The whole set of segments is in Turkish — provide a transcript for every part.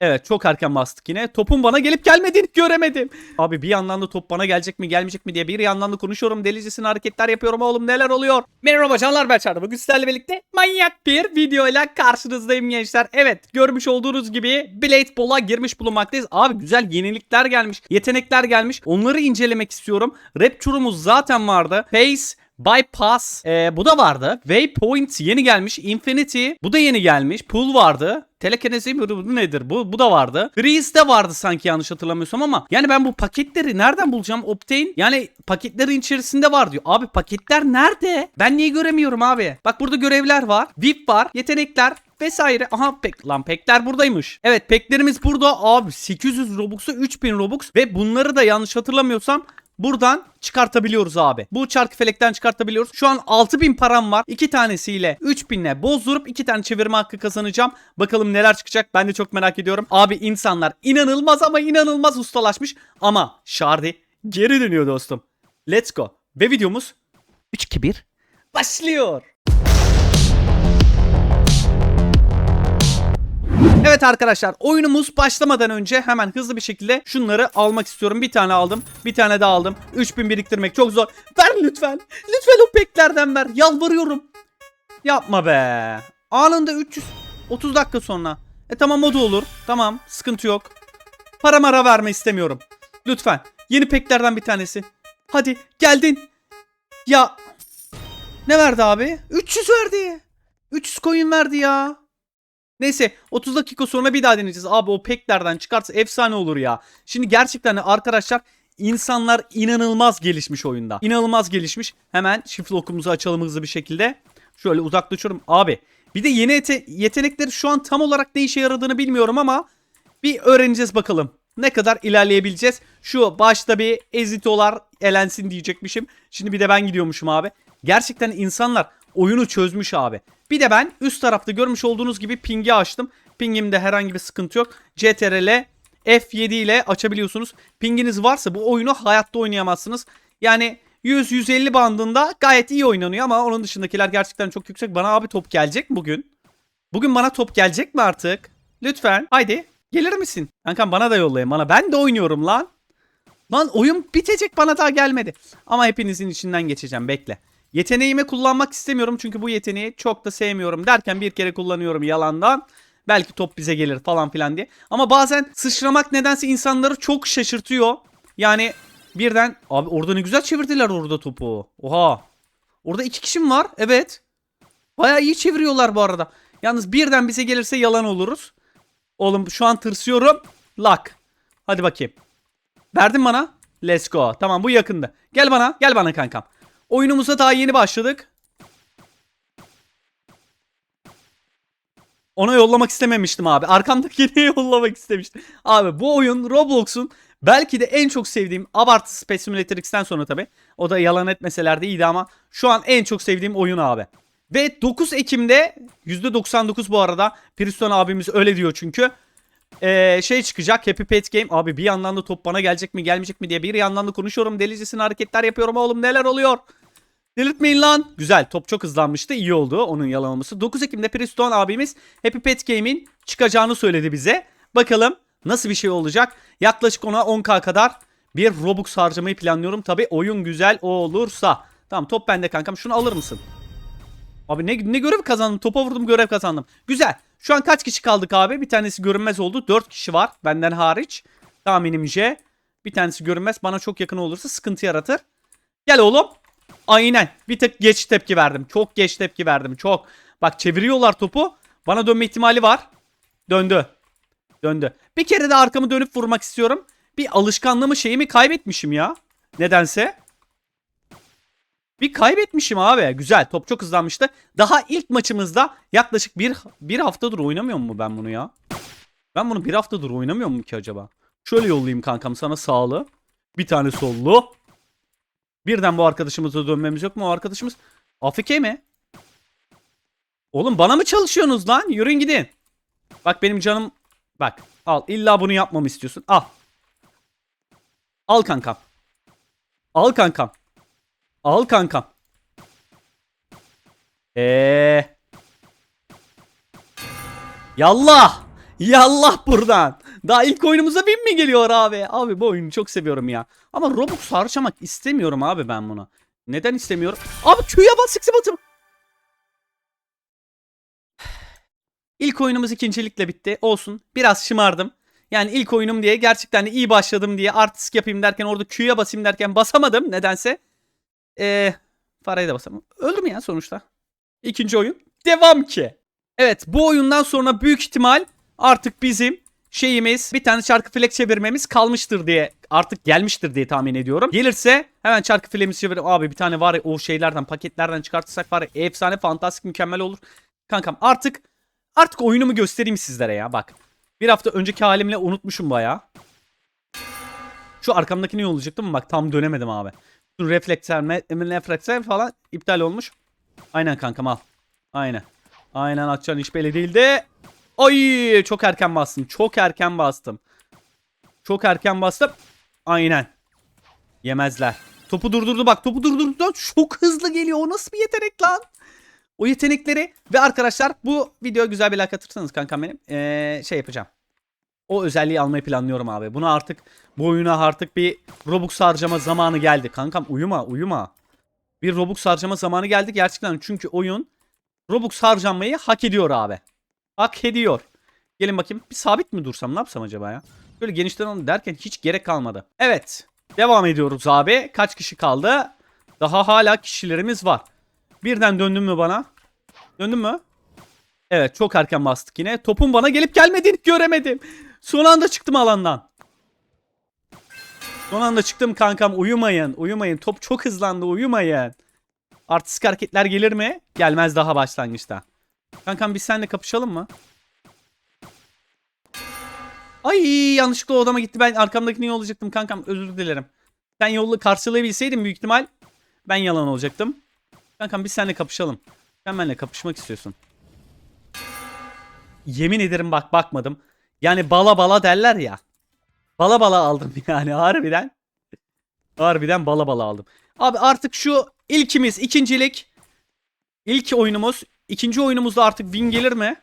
Evet çok erken bastık yine. Topun bana gelip gelmediğini göremedim. Abi bir yandan da top bana gelecek mi gelmeyecek mi diye bir yandan da konuşuyorum. Delicesine hareketler yapıyorum oğlum neler oluyor. Merhaba canlar ben Çağrı. Bugün sizlerle birlikte manyak bir videoyla karşınızdayım gençler. Evet görmüş olduğunuz gibi Blade Ball'a girmiş bulunmaktayız. Abi güzel yenilikler gelmiş. Yetenekler gelmiş. Onları incelemek istiyorum. Rapture'umuz zaten vardı. Face Bypass ee, bu da vardı. Waypoint yeni gelmiş. Infinity bu da yeni gelmiş. Pool vardı. Telekinezi bu, bu nedir? Bu, bu da vardı. Freeze de vardı sanki yanlış hatırlamıyorsam ama yani ben bu paketleri nereden bulacağım? Optane yani paketlerin içerisinde var diyor. Abi paketler nerede? Ben niye göremiyorum abi? Bak burada görevler var. VIP var. Yetenekler vesaire. Aha pek lan pekler buradaymış. Evet peklerimiz burada. Abi 800 Robux'a 3000 Robux ve bunları da yanlış hatırlamıyorsam Buradan çıkartabiliyoruz abi. Bu çarkı felekten çıkartabiliyoruz. Şu an 6000 param var. 2 tanesiyle 3000'le bozdurup 2 tane çevirme hakkı kazanacağım. Bakalım neler çıkacak ben de çok merak ediyorum. Abi insanlar inanılmaz ama inanılmaz ustalaşmış. Ama Shardy geri dönüyor dostum. Let's go. Ve videomuz 3-2-1 başlıyor. Evet arkadaşlar oyunumuz başlamadan önce hemen hızlı bir şekilde şunları almak istiyorum. Bir tane aldım. Bir tane daha aldım. 3000 biriktirmek çok zor. Ver lütfen. Lütfen o peklerden ver. Yalvarıyorum. Yapma be. Anında 300. 30 dakika sonra. E tamam o da olur. Tamam sıkıntı yok. Para mara verme istemiyorum. Lütfen. Yeni peklerden bir tanesi. Hadi geldin. Ya. Ne verdi abi? 300 verdi. 300 coin verdi ya. Neyse 30 dakika sonra bir daha deneyeceğiz. Abi o peklerden çıkarsa efsane olur ya. Şimdi gerçekten arkadaşlar insanlar inanılmaz gelişmiş oyunda. İnanılmaz gelişmiş. Hemen şifre okumuzu açalım hızlı bir şekilde. Şöyle uzaklaşıyorum. Abi bir de yeni yete- yetenekleri şu an tam olarak ne işe yaradığını bilmiyorum ama bir öğreneceğiz bakalım. Ne kadar ilerleyebileceğiz. Şu başta bir ezitolar elensin diyecekmişim. Şimdi bir de ben gidiyormuşum abi. Gerçekten insanlar oyunu çözmüş abi. Bir de ben üst tarafta görmüş olduğunuz gibi ping'i açtım. Ping'imde herhangi bir sıkıntı yok. CTRL F7 ile açabiliyorsunuz. Pinginiz varsa bu oyunu hayatta oynayamazsınız. Yani 100-150 bandında gayet iyi oynanıyor ama onun dışındakiler gerçekten çok yüksek. Bana abi top gelecek bugün? Bugün bana top gelecek mi artık? Lütfen. Haydi. Gelir misin? Kankam bana da yollayın bana. Ben de oynuyorum lan. Lan oyun bitecek bana daha gelmedi. Ama hepinizin içinden geçeceğim bekle. Yeteneğimi kullanmak istemiyorum çünkü bu yeteneği çok da sevmiyorum derken bir kere kullanıyorum yalandan. Belki top bize gelir falan filan diye. Ama bazen sıçramak nedense insanları çok şaşırtıyor. Yani birden abi orada ne güzel çevirdiler orada topu. Oha. Orada iki kişi mi var? Evet. Baya iyi çeviriyorlar bu arada. Yalnız birden bize gelirse yalan oluruz. Oğlum şu an tırsıyorum. Lak. Hadi bakayım. Verdin bana. Let's go. Tamam bu yakında. Gel bana. Gel bana kankam. Oyunumuza daha yeni başladık. Ona yollamak istememiştim abi. Arkamdakine yollamak istemiştim. Abi bu oyun Roblox'un belki de en çok sevdiğim abartı Space Simulator sonra tabi. O da yalan etmeseler de iyiydi ama şu an en çok sevdiğim oyun abi. Ve 9 Ekim'de %99 bu arada. Priston abimiz öyle diyor çünkü. Ee, şey çıkacak Happy Pet Game. Abi bir yandan da top bana gelecek mi gelmeyecek mi diye bir yandan da konuşuyorum. Delicesine hareketler yapıyorum oğlum neler oluyor. Delirtmeyin lan. Güzel top çok hızlanmıştı iyi oldu onun yalan olması. 9 Ekim'de Priston abimiz Happy Pet Game'in çıkacağını söyledi bize. Bakalım nasıl bir şey olacak. Yaklaşık ona 10k kadar bir Robux harcamayı planlıyorum. Tabi oyun güzel olursa. Tamam top bende kankam şunu alır mısın? Abi ne, ne görev kazandım? Topa vurdum görev kazandım. Güzel. Şu an kaç kişi kaldık abi? Bir tanesi görünmez oldu. 4 kişi var benden hariç. Tahminimce. Bir tanesi görünmez. Bana çok yakın olursa sıkıntı yaratır. Gel oğlum. Aynen. Bir tık geç tepki verdim. Çok geç tepki verdim. Çok. Bak çeviriyorlar topu. Bana dönme ihtimali var. Döndü. Döndü. Bir kere de arkamı dönüp vurmak istiyorum. Bir alışkanlığımı şeyimi kaybetmişim ya. Nedense. Bir kaybetmişim abi. Güzel. Top çok hızlanmıştı. Daha ilk maçımızda yaklaşık bir, bir haftadır oynamıyor mu ben bunu ya? Ben bunu bir haftadır oynamıyor mu ki acaba? Şöyle yollayayım kankam sana sağlı. Bir tane sollu. Birden bu arkadaşımıza dönmemiz yok mu? O arkadaşımız AFK mi? Oğlum bana mı çalışıyorsunuz lan? Yürüyün gidin. Bak benim canım. Bak al. İlla bunu yapmamı istiyorsun. Al. Al kankam. Al kankam. Al kankam. Eee. Yallah. Yallah buradan. Daha ilk oyunumuza bin mi geliyor abi? Abi bu oyunu çok seviyorum ya. Ama Robux harcamak istemiyorum abi ben bunu. Neden istemiyorum? Abi Q'ya bas sıksı batım. İlk oyunumuz ikincilikle bitti. Olsun. Biraz şımardım. Yani ilk oyunum diye gerçekten iyi başladım diye artist yapayım derken orada Q'ya basayım derken basamadım nedense. Eee Fara'ya da basamam. Öldüm ya sonuçta. İkinci oyun. Devam ki. Evet bu oyundan sonra büyük ihtimal artık bizim şeyimiz bir tane çarkı felek çevirmemiz kalmıştır diye artık gelmiştir diye tahmin ediyorum. Gelirse hemen çarkı feleğimizi çevirelim. Abi bir tane var ya o şeylerden paketlerden çıkartırsak var ya efsane fantastik mükemmel olur. Kankam artık artık oyunumu göstereyim sizlere ya bak. Bir hafta önceki halimle unutmuşum bayağı. Şu arkamdaki ne olacaktı mı? Bak tam dönemedim abi. Şu refleksler, refleksler falan iptal olmuş. Aynen kankam al. Aynen. Aynen Akçan hiç belli değildi. Ay çok erken bastım. Çok erken bastım. Çok erken bastım. Aynen. Yemezler. Topu durdurdu bak topu durdurdu. Çok hızlı geliyor. O nasıl bir yetenek lan? O yetenekleri ve arkadaşlar bu videoya güzel bir like atırsanız kankam benim ee, şey yapacağım. O özelliği almayı planlıyorum abi. Buna artık bu oyuna artık bir Robux harcama zamanı geldi. Kankam uyuma uyuma. Bir Robux harcama zamanı geldi gerçekten. Çünkü oyun Robux harcanmayı hak ediyor abi. Hak ediyor. Gelin bakayım. Bir sabit mi dursam ne yapsam acaba ya? Böyle genişten onu derken hiç gerek kalmadı. Evet. Devam ediyoruz abi. Kaç kişi kaldı? Daha hala kişilerimiz var. Birden döndün mü bana? Döndün mü? Evet çok erken bastık yine. Topun bana gelip gelmediğini göremedim. Son anda çıktım alandan. Son anda çıktım kankam uyumayın uyumayın. Top çok hızlandı uyumayın. Artistik hareketler gelir mi? Gelmez daha başlangıçta. Kankam biz seninle kapışalım mı? Ay yanlışlıkla o odama gitti. Ben arkamdaki niye olacaktım kankam özür dilerim. Sen yolu karşılayabilseydin büyük ihtimal ben yalan olacaktım. Kankam biz seninle kapışalım. Sen benimle kapışmak istiyorsun. Yemin ederim bak bakmadım. Yani bala bala derler ya. Bala bala aldım yani harbiden. Harbiden bala bala aldım. Abi artık şu ilkimiz ikincilik. İlk oyunumuz. İkinci oyunumuzda artık win gelir mi?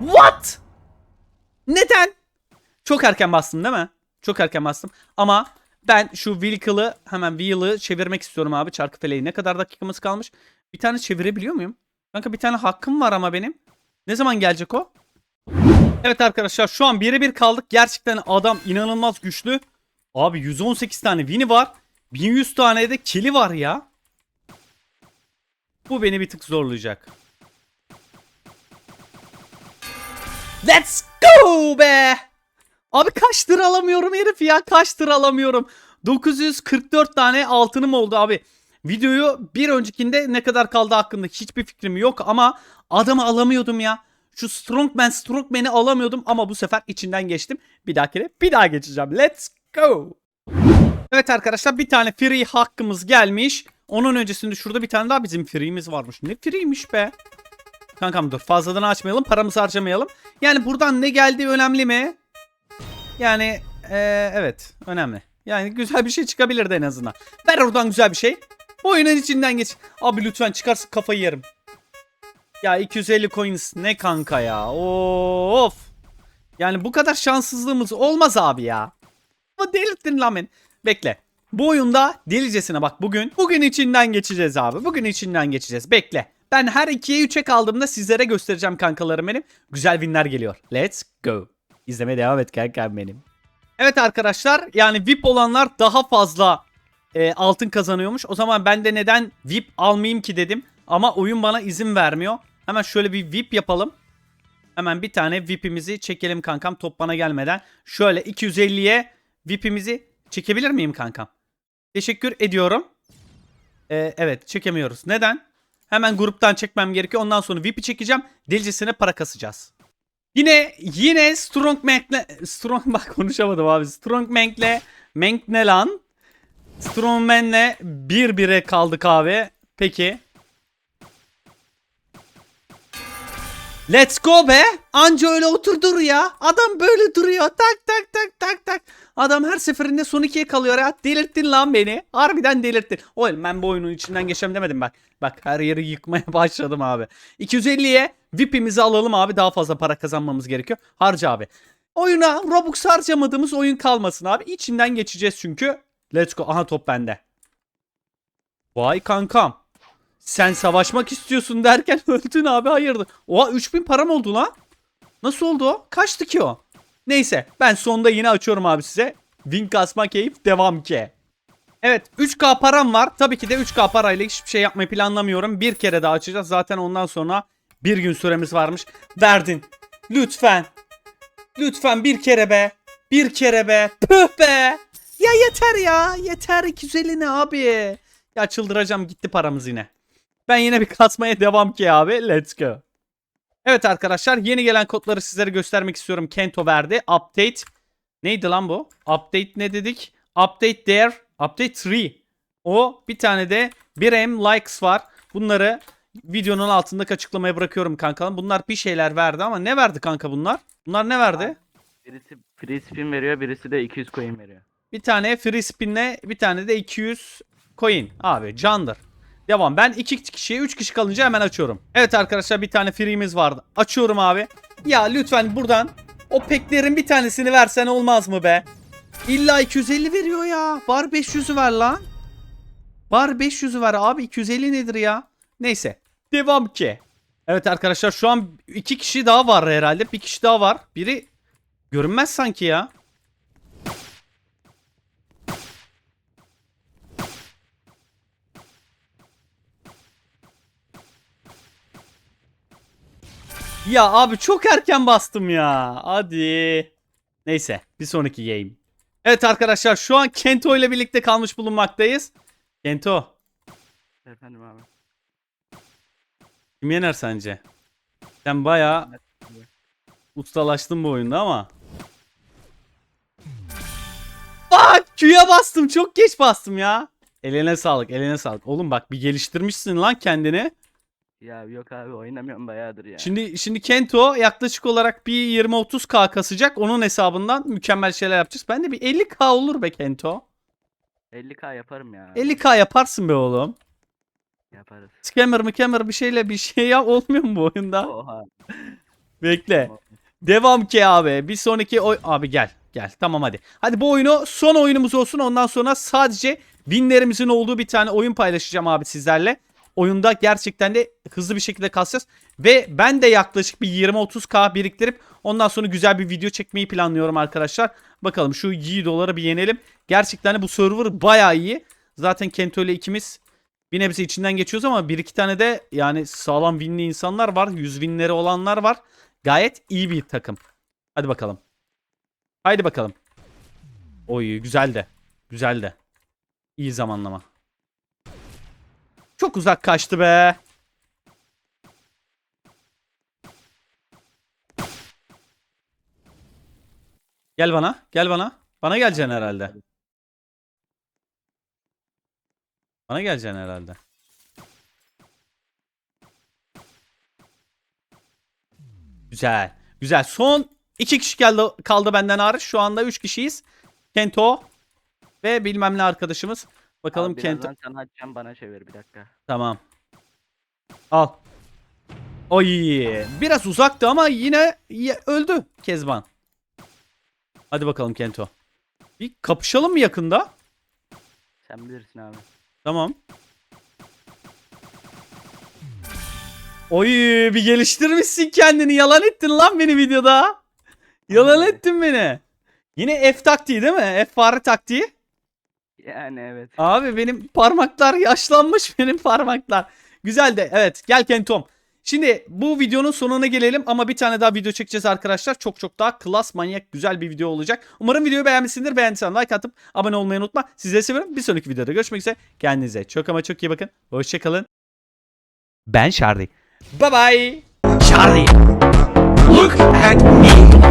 What? Neden? Çok erken bastım değil mi? Çok erken bastım. Ama ben şu vehicle'ı hemen wheel'ı çevirmek istiyorum abi. Çarkı feleği. Ne kadar dakikamız kalmış? Bir tane çevirebiliyor muyum? Kanka bir tane hakkım var ama benim. Ne zaman gelecek o? Evet arkadaşlar şu an birebir kaldık. Gerçekten adam inanılmaz güçlü. Abi 118 tane win'i var. 1100 tane de kill'i var ya. Bu beni bir tık zorlayacak. Let's go be! Abi kaç lira alamıyorum herif ya kaç lira alamıyorum. 944 tane altınım oldu abi. Videoyu bir öncekinde ne kadar kaldı hakkında hiçbir fikrim yok ama adamı alamıyordum ya. Şu Strongman Strongman'i alamıyordum ama bu sefer içinden geçtim. Bir dahakine bir daha geçeceğim. Let's go. Evet arkadaşlar bir tane free hakkımız gelmiş. Onun öncesinde şurada bir tane daha bizim free'miz varmış. Ne free'miş be? Kankam dur fazladan açmayalım paramızı harcamayalım. Yani buradan ne geldiği önemli mi? Yani ee, evet önemli. Yani güzel bir şey çıkabilirdi en azından. Ver oradan güzel bir şey. Oyunun içinden geç. Abi lütfen çıkarsın kafayı yerim. Ya 250 coins ne kanka ya. Of. Yani bu kadar şanssızlığımız olmaz abi ya. Ama delirttin lan beni. Bekle. Bu oyunda delicesine bak bugün. Bugün içinden geçeceğiz abi. Bugün içinden geçeceğiz. Bekle. Ben her 2'ye 3'e kaldığımda sizlere göstereceğim kankalarım benim. Güzel winler geliyor. Let's go. İzlemeye devam et kankam benim. Evet arkadaşlar yani VIP olanlar daha fazla e, altın kazanıyormuş. O zaman ben de neden VIP almayayım ki dedim. Ama oyun bana izin vermiyor. Hemen şöyle bir VIP yapalım. Hemen bir tane VIP'imizi çekelim kankam top bana gelmeden. Şöyle 250'ye VIP'imizi çekebilir miyim kankam? Teşekkür ediyorum. Ee, evet çekemiyoruz. Neden? Hemen gruptan çekmem gerekiyor. Ondan sonra VIP'i çekeceğim. Delicesine para kasacağız. Yine yine Strong Mank'le Strong bak konuşamadım abi. Strong Mank'le Mank ne lan? Strongman'le bir bire kaldık abi. Peki. Let's go be. Anca öyle oturdur ya. Adam böyle duruyor. Tak tak tak tak tak. Adam her seferinde son ikiye kalıyor ya. Delirttin lan beni. Harbiden delirttin. Oğlum ben bu oyunun içinden geçem demedim bak. Bak her yeri yıkmaya başladım abi. 250'ye VIP'imizi alalım abi. Daha fazla para kazanmamız gerekiyor. Harca abi. Oyuna Robux harcamadığımız oyun kalmasın abi. İçinden geçeceğiz çünkü. Let's go. Aha top bende. Vay kankam. Sen savaşmak istiyorsun derken öldün abi hayırdır. Oha 3000 param oldu lan. Nasıl oldu o? Kaçtı ki o? Neyse ben sonda yine açıyorum abi size. Win kasma keyif devam ki. Evet 3K param var. Tabii ki de 3K parayla hiçbir şey yapmayı planlamıyorum. Bir kere daha açacağız. Zaten ondan sonra bir gün süremiz varmış. Verdin. Lütfen. Lütfen bir kere be. Bir kere be. Püh be. Ya yeter ya. Yeter 250 ne abi. Ya çıldıracağım gitti paramız yine. Ben yine bir kasmaya devam ki abi. Let's go. Evet arkadaşlar yeni gelen kodları sizlere göstermek istiyorum. Kento verdi. Update. Neydi lan bu? Update ne dedik? Update there. Update 3. O bir tane de 1M likes var. Bunları videonun altındaki açıklamaya bırakıyorum kankalım. Bunlar bir şeyler verdi ama ne verdi kanka bunlar? Bunlar ne verdi? Birisi free spin veriyor, birisi de 200 coin veriyor. Bir tane free spin'le bir tane de 200 coin. Abi candır. Devam. Ben iki kişiye 3 kişi kalınca hemen açıyorum. Evet arkadaşlar bir tane free'miz vardı. Açıyorum abi. Ya lütfen buradan o peklerin bir tanesini versen olmaz mı be? İlla 250 veriyor ya. Var 500'ü ver lan. Var 500'ü ver abi 250 nedir ya? Neyse. Devam ki. Evet arkadaşlar şu an iki kişi daha var herhalde. Bir kişi daha var. Biri görünmez sanki ya. Ya abi çok erken bastım ya. Hadi. Neyse bir sonraki game. Evet arkadaşlar şu an Kento ile birlikte kalmış bulunmaktayız. Kento Efendim abi. kim yener sence? Sen bayağı ustalaştın bu oyunda ama. Bak Q'ya bastım çok geç bastım ya. Eline sağlık eline sağlık. Oğlum bak bir geliştirmişsin lan kendini. Ya yok abi oynamıyorum bayağıdır ya. Şimdi şimdi Kento yaklaşık olarak bir 20-30k kasacak. Onun hesabından mükemmel şeyler yapacağız. Ben de bir 50k olur be Kento. 50k yaparım ya. 50k yaparsın be oğlum. Yaparız. Scammer mükemmer bir şeyle bir şey yap olmuyor mu bu oyunda? Oha. Bekle. Devam ki abi. Bir sonraki oy... Abi gel. Gel. Tamam hadi. Hadi bu oyunu son oyunumuz olsun. Ondan sonra sadece winlerimizin olduğu bir tane oyun paylaşacağım abi sizlerle. Oyunda gerçekten de hızlı bir şekilde kasacağız. Ve ben de yaklaşık bir 20-30k biriktirip ondan sonra güzel bir video çekmeyi planlıyorum arkadaşlar. Bakalım şu iyi doları bir yenelim. Gerçekten de bu server bayağı iyi. Zaten Kento ile ikimiz bir nebze içinden geçiyoruz ama bir iki tane de yani sağlam winli insanlar var. 100 winleri olanlar var. Gayet iyi bir takım. Hadi bakalım. Haydi bakalım. Oy güzel de. Güzel de. İyi zamanlama. Çok uzak kaçtı be. Gel bana. Gel bana. Bana geleceksin herhalde. Bana geleceksin herhalde. Güzel. Güzel. Son iki kişi geldi, kaldı benden hariç. Şu anda üç kişiyiz. Kento ve bilmem ne arkadaşımız. Bakalım Abi Kento. birazdan sana açacağım bana çevir bir dakika. Tamam. Al. Oy. Biraz uzaktı ama yine ye- öldü Kezban. Hadi bakalım Kento. Bir kapışalım mı yakında? Sen bilirsin abi. Tamam. Oy bir geliştirmişsin kendini. Yalan ettin lan beni videoda. Yalan Abi. ettin beni. Yine F taktiği değil mi? F fare taktiği. Yani evet. Abi benim parmaklar yaşlanmış benim parmaklar. Güzel de evet gel Kentom. Şimdi bu videonun sonuna gelelim ama bir tane daha video çekeceğiz arkadaşlar. Çok çok daha klas manyak güzel bir video olacak. Umarım videoyu beğenmişsindir. Beğendiysen like atıp abone olmayı unutma. Sizleri seviyorum. Bir sonraki videoda görüşmek üzere. Kendinize çok ama çok iyi bakın. Hoşçakalın. Ben Şardi. Bye bye. Şardi. Look at me.